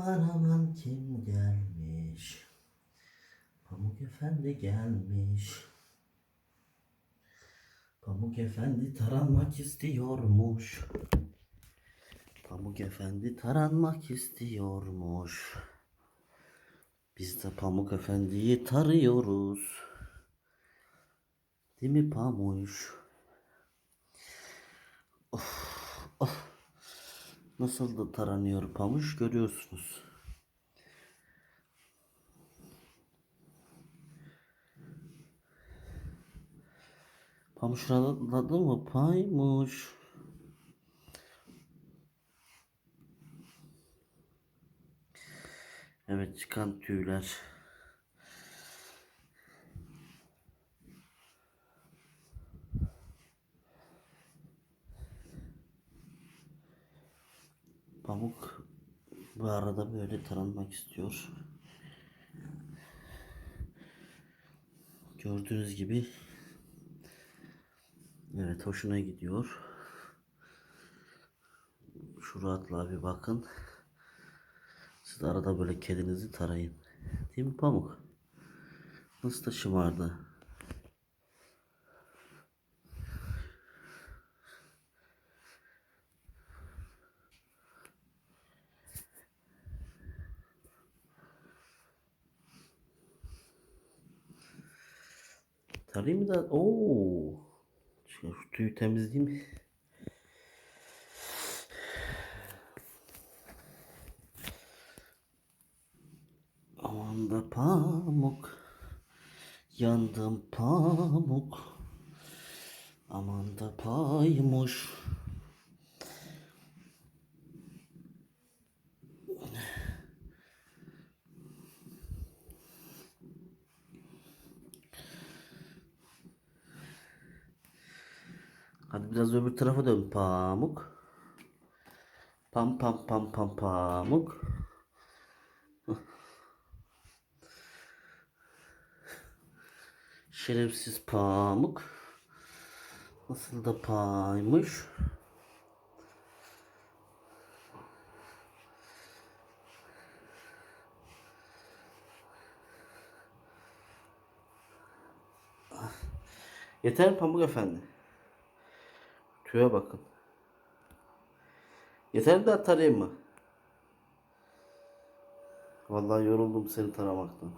Aman aman kim gelmiş? Pamuk Efendi gelmiş. Pamuk Efendi taranmak istiyormuş. Pamuk Efendi taranmak istiyormuş. Biz de Pamuk Efendi'yi tarıyoruz. Değil mi Pamuş? Nasıl da taranıyor Pamuş görüyorsunuz. Pamuş rahatladı mı? Paymuş. Evet çıkan tüyler. Pamuk bu arada böyle taranmak istiyor. Gördüğünüz gibi evet hoşuna gidiyor. Şu rahatlığa bir bakın. Siz arada böyle kedinizi tarayın. Değil mi Pamuk? Nasıl da şımardı. Tarayayım da? Oo. Şu tüyü temizleyeyim. mi? Aman da pamuk. Yandım pamuk. Aman da paymuş. Hadi biraz öbür tarafa dön pamuk. Pam pam pam pam pamuk. Şerefsiz pamuk. Nasıl da paymış. Yeter pamuk efendi. Tüye bakın. Yeter de tarayayım mı? Vallahi yoruldum seni taramaktan.